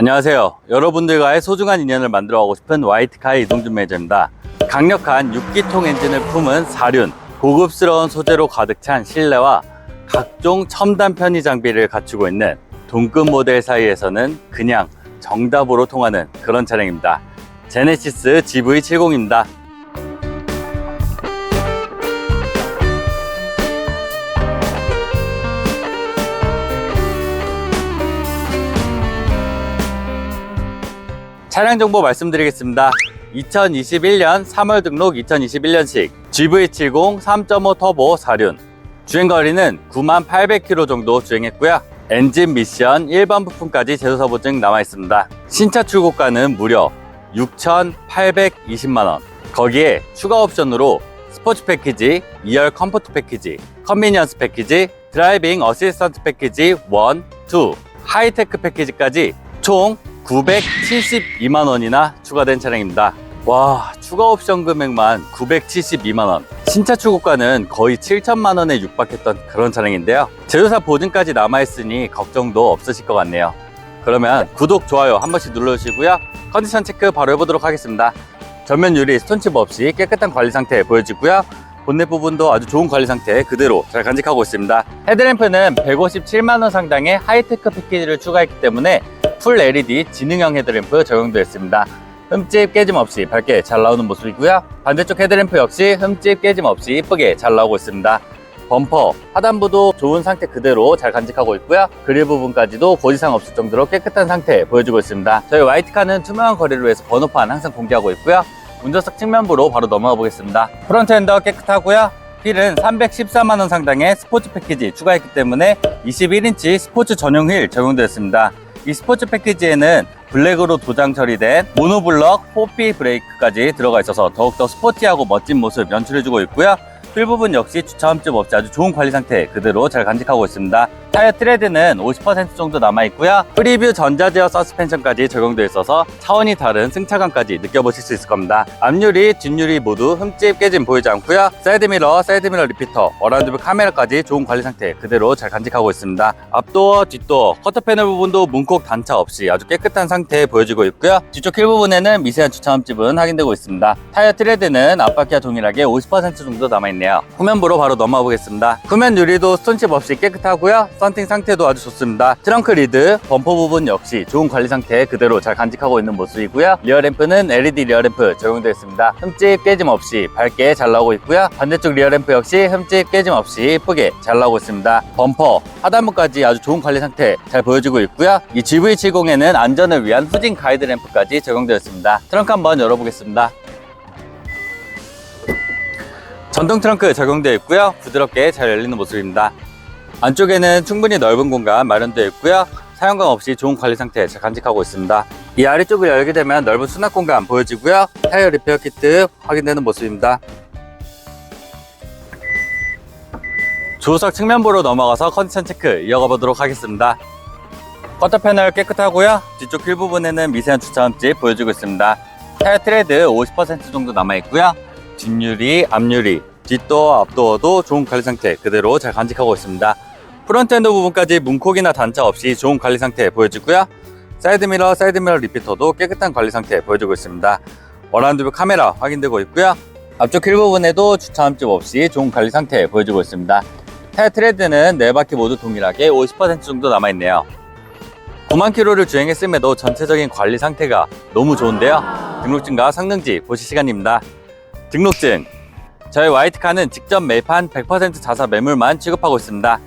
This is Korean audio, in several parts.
안녕하세요. 여러분들과의 소중한 인연을 만들어가고 싶은 화이트카의 이동준 매니저입니다. 강력한 6기통 엔진을 품은 사륜, 고급스러운 소재로 가득 찬 실내와 각종 첨단 편의 장비를 갖추고 있는 동급 모델 사이에서는 그냥 정답으로 통하는 그런 차량입니다. 제네시스 GV70입니다. 차량 정보 말씀드리겠습니다. 2021년 3월 등록 2021년식 GV70 3.5 터보 사륜 주행거리는 9800km 정도 주행했고요. 엔진 미션 1번 부품까지 제조사 보증 남아 있습니다. 신차 출고가는 무려 6,820만원. 거기에 추가 옵션으로 스포츠 패키지, 2열 컴포트 패키지, 컨비니언스 패키지, 드라이빙 어시스턴트 패키지 1, 2, 하이테크 패키지까지 총 972만 원이나 추가된 차량입니다. 와, 추가 옵션 금액만 972만 원. 신차 출고가는 거의 7천만 원에 육박했던 그런 차량인데요. 제조사 보증까지 남아있으니 걱정도 없으실 것 같네요. 그러면 구독, 좋아요 한 번씩 눌러주시고요. 컨디션 체크 바로 해보도록 하겠습니다. 전면 유리 스톤칩 없이 깨끗한 관리 상태 보여지고요. 본넷 부분도 아주 좋은 관리 상태 그대로 잘 간직하고 있습니다. 헤드램프는 157만원 상당의 하이테크 패키지를 추가했기 때문에 풀 LED 지능형 헤드램프 적용되었습니다. 흠집 깨짐 없이 밝게 잘 나오는 모습이고요. 반대쪽 헤드램프 역시 흠집 깨짐 없이 이쁘게 잘 나오고 있습니다. 범퍼, 하단부도 좋은 상태 그대로 잘 간직하고 있고요. 그릴 부분까지도 고지상 없을 정도로 깨끗한 상태 보여주고 있습니다. 저희 화이트카는 투명한 거리로 해서 번호판 항상 공개하고 있고요. 운전석 측면부로 바로 넘어가 보겠습니다. 프론트 엔더 깨끗하고요. 휠은 314만원 상당의 스포츠 패키지 추가했기 때문에 21인치 스포츠 전용 휠 적용되었습니다. 이 스포츠 패키지에는 블랙으로 도장 처리된 모노블럭 4P 브레이크까지 들어가 있어서 더욱더 스포티하고 멋진 모습 연출해주고 있고요. 휠 부분 역시 주차함집 없이 아주 좋은 관리 상태 그대로 잘 간직하고 있습니다. 타이어 트레드는 50% 정도 남아있고요. 프리뷰 전자제어 서스펜션까지 적용되어 있어서 차원이 다른 승차감까지 느껴보실 수 있을 겁니다. 앞유리, 뒷유리 모두 흠집 깨짐 보이지 않고요. 사이드미러, 사이드미러 리피터, 어라운드뷰 카메라까지 좋은 관리 상태 그대로 잘 간직하고 있습니다. 앞도어, 뒷도어, 커터 패널 부분도 문콕 단차 없이 아주 깨끗한 상태 보여지고 있고요. 뒤쪽 휠 부분에는 미세한 주차함집은 확인되고 있습니다. 타이어 트레드는 앞바퀴와 동일하게 50% 정도 남아있 네요. 후면부로 바로 넘어가 보겠습니다. 후면 유리도 스톤칩 없이 깨끗하고요. 썬팅 상태도 아주 좋습니다. 트렁크 리드, 범퍼 부분 역시 좋은 관리 상태 그대로 잘 간직하고 있는 모습이고요. 리어램프는 LED 리어램프 적용되어 있습니다. 흠집 깨짐 없이 밝게 잘 나오고 있고요. 반대쪽 리어램프 역시 흠집 깨짐 없이 예쁘게 잘 나오고 있습니다. 범퍼, 하단부까지 아주 좋은 관리 상태 잘 보여주고 있고요. 이 GV70에는 안전을 위한 후진 가이드 램프까지 적용되어 있습니다. 트렁크 한번 열어보겠습니다. 전동 트렁크 적용되어 있고요. 부드럽게 잘 열리는 모습입니다. 안쪽에는 충분히 넓은 공간 마련되어 있고요. 사용감 없이 좋은 관리 상태 잘 간직하고 있습니다. 이 아래쪽을 열게 되면 넓은 수납 공간 보여지고요. 타이어 리페어 키트 확인되는 모습입니다. 조수석 측면부로 넘어가서 컨디션 체크 이어가 보도록 하겠습니다. 커터 패널 깨끗하고요. 뒤쪽 휠 부분에는 미세한 주차함집 보여주고 있습니다. 타이어 트레드 50% 정도 남아있고요. 뒷유리, 앞유리, 뒷도어, 앞도어도 좋은 관리 상태 그대로 잘 간직하고 있습니다. 프론트 엔드 부분까지 문콕이나 단차 없이 좋은 관리 상태 보여지고요. 사이드미러, 사이드미러 리피터도 깨끗한 관리 상태 보여주고 있습니다. 어라운드뷰 카메라 확인되고 있고요. 앞쪽 휠 부분에도 주차함집 없이 좋은 관리 상태 보여주고 있습니다. 타이어 트레드는 네 바퀴 모두 동일하게 50% 정도 남아있네요. 9만 킬로를 주행했음에도 전체적인 관리 상태가 너무 좋은데요. 등록증과 성능지 보실 시간입니다. 등록증 저희 화이트카는 직접 매입한 100% 자사 매물만 취급하고 있습니다.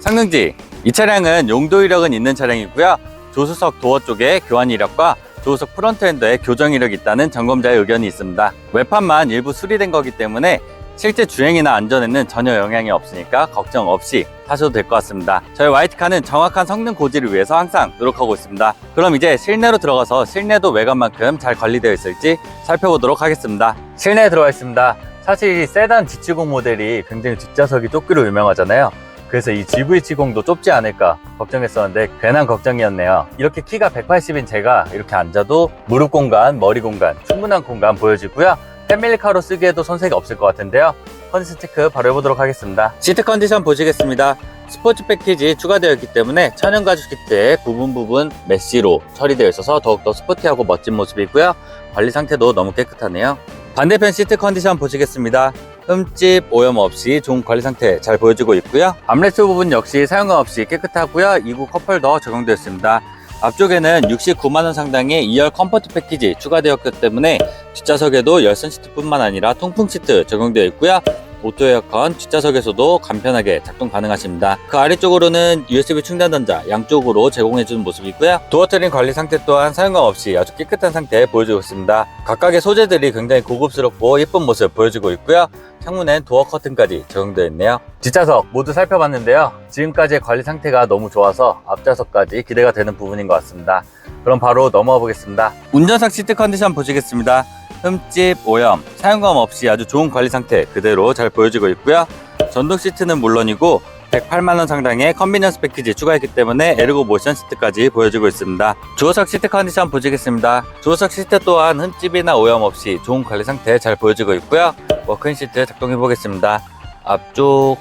성능지 이 차량은 용도 이력은 있는 차량이고요. 조수석 도어 쪽에 교환 이력과 조수석 프론트 엔더에 교정 이력이 있다는 점검자의 의견이 있습니다. 외판만 일부 수리된 거기 때문에 실제 주행이나 안전에는 전혀 영향이 없으니까 걱정 없이 타셔도 될 것 같습니다. 저희 화이트카는 정확한 성능 고지를 위해서 항상 노력하고 있습니다. 그럼 이제 실내로 들어가서 실내도 외관만큼 잘 관리되어 있을지 살펴보도록 하겠습니다. 실내에 들어와 있습니다. 사실 이 세단 G70 모델이 굉장히 뒷좌석이 좁기로 유명하잖아요. 그래서 이 GV70도 좁지 않을까 걱정했었는데 괜한 걱정이었네요. 이렇게 키가 180인 제가 이렇게 앉아도 무릎 공간, 머리 공간, 충분한 공간 보여지고요. 패밀리카로 쓰기에도 손색이 없을 것 같은데요. 컨디션 체크 바로 해보도록 하겠습니다. 시트 컨디션 보시겠습니다. 스포츠 패키지 추가되어 있기 때문에 천연 가죽 시트에 부분 부분 메쉬로 처리되어 있어서 더욱더 스포티하고 멋진 모습이고요. 관리 상태도 너무 깨끗하네요. 반대편 시트 컨디션 보시겠습니다. 흠집, 오염 없이 좋은 관리 상태 잘 보여주고 있고요. 암레스 부분 역시 사용감 없이 깨끗하고요. 2구 컵홀더 적용되어 있습니다. 앞쪽에는 69만원 상당의 2열 컴포트 패키지 추가되었기 때문에 뒷좌석에도 열선 시트뿐만 아니라 통풍 시트 적용되어 있고요. 오토 에어컨 뒷좌석에서도 간편하게 작동 가능하십니다. 그 아래쪽으로는 USB 충전 단자 양쪽으로 제공해주는 모습이고요. 도어 트림 관리 상태 또한 사용감 없이 아주 깨끗한 상태 보여주고 있습니다. 각각의 소재들이 굉장히 고급스럽고 예쁜 모습 보여주고 있고요. 창문엔 도어 커튼까지 적용되어 있네요. 뒷좌석 모두 살펴봤는데요. 지금까지의 관리 상태가 너무 좋아서 앞좌석까지 기대가 되는 부분인 것 같습니다. 그럼 바로 넘어가 보겠습니다. 운전석 시트 컨디션 보시겠습니다. 흠집, 오염, 사용감 없이 아주 좋은 관리 상태 그대로 잘 보여지고 있고요. 전동 시트는 물론이고 108만원 상당의 컨비니언스 패키지 추가했기 때문에 에르고 모션 시트까지 보여주고 있습니다. 주호석 시트 컨디션 보시겠습니다. 주호석 시트 또한 흠집이나 오염 없이 좋은 관리 상태 잘 보여지고 있고요. 워크인 시트 작동해 보겠습니다. 앞쪽,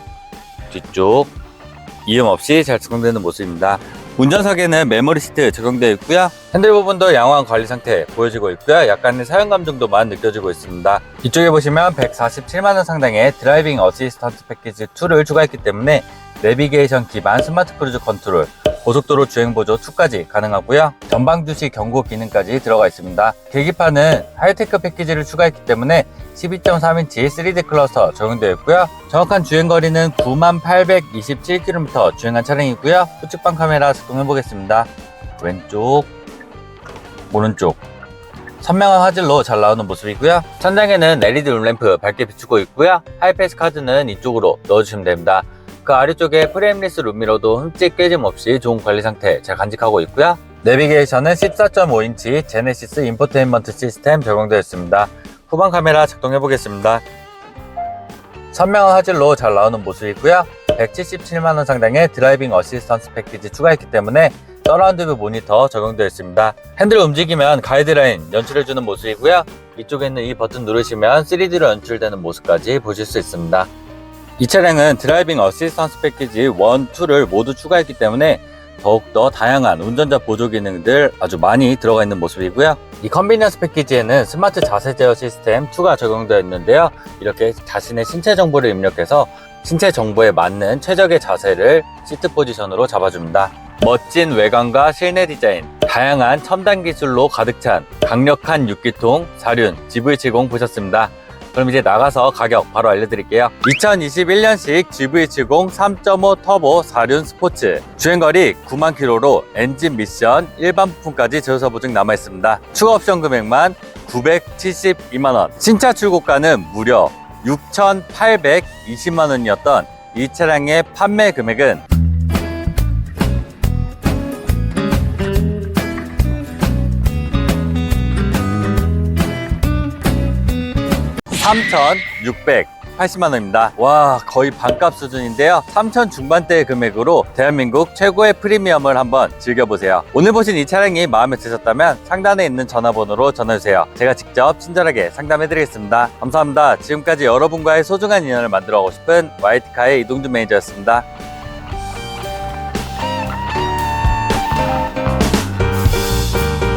뒤쪽, 이음 없이 잘 적용되는 모습입니다. 운전석에는 메모리 시트 적용되어 있고요. 핸들 부분도 양호한 관리 상태 보여지고 있고요. 약간의 사용감 정도만 느껴지고 있습니다. 이쪽에 보시면 147만원 상당의 드라이빙 어시스턴트 패키지 2를 추가했기 때문에 내비게이션 기반 스마트 크루즈 컨트롤, 고속도로 주행 보조 2까지 가능하고요. 전방 주시 경고 기능까지 들어가 있습니다. 계기판은 하이테크 패키지를 추가했기 때문에 12.3인치 3D 클러스터 적용되어 있고요. 정확한 주행 거리는 9827km 주행한 차량이고요. 후측방 카메라 작동해 보겠습니다. 왼쪽, 오른쪽. 선명한 화질로 잘 나오는 모습이고요. 천장에는 LED 룸램프 밝게 비추고 있고요. 하이패스 카드는 이쪽으로 넣어주시면 됩니다. 그 아래쪽에 프레임리스 룸미러도 흠집 깨짐 없이 좋은 관리 상태 잘 간직하고 있고요. 내비게이션은 14.5인치 제네시스 인포테인먼트 시스템 적용되어 있습니다. 후방 카메라 작동해 보겠습니다. 선명한 화질로 잘 나오는 모습이고요. 177만원 상당의 드라이빙 어시스턴스 패키지 추가했기 때문에 서라운드 뷰 모니터 적용되어 있습니다. 핸들 움직이면 가이드라인 연출해주는 모습이고요. 이쪽에 있는 이 버튼 누르시면 3D로 연출되는 모습까지 보실 수 있습니다. 이 차량은 드라이빙 어시스턴스 패키지 1, 2를 모두 추가했기 때문에 더욱더 다양한 운전자 보조 기능들 아주 많이 들어가 있는 모습이고요. 이 컨비니언스 패키지에는 스마트 자세 제어 시스템 2가 적용되어 있는데요. 이렇게 자신의 신체 정보를 입력해서 신체 정보에 맞는 최적의 자세를 시트 포지션으로 잡아줍니다. 멋진 외관과 실내 디자인, 다양한 첨단 기술로 가득 찬 강력한 6기통 4륜 GV70 보셨습니다. 그럼 이제 나가서 가격 바로 알려드릴게요. 2021년식 GV70 3.5 터보 4륜 스포츠 주행거리 9만 킬로로 엔진 미션 일반 부품까지 제조사 보증 남아 있습니다. 추가 옵션 금액만 972만 원. 신차 출고가는 무려 6,820만 원이었던 이 차량의 판매 금액은 3,680만 원입니다. 와, 거의 반값 수준인데요. 3천 중반대의 금액으로 대한민국 최고의 프리미엄을 한번 즐겨보세요. 오늘 보신 이 차량이 마음에 드셨다면 상단에 있는 전화번호로 전화주세요. 제가 직접 친절하게 상담해드리겠습니다. 감사합니다. 지금까지 여러분과의 소중한 인연을 만들어 가고 싶은 YT카의 이동준 매니저였습니다.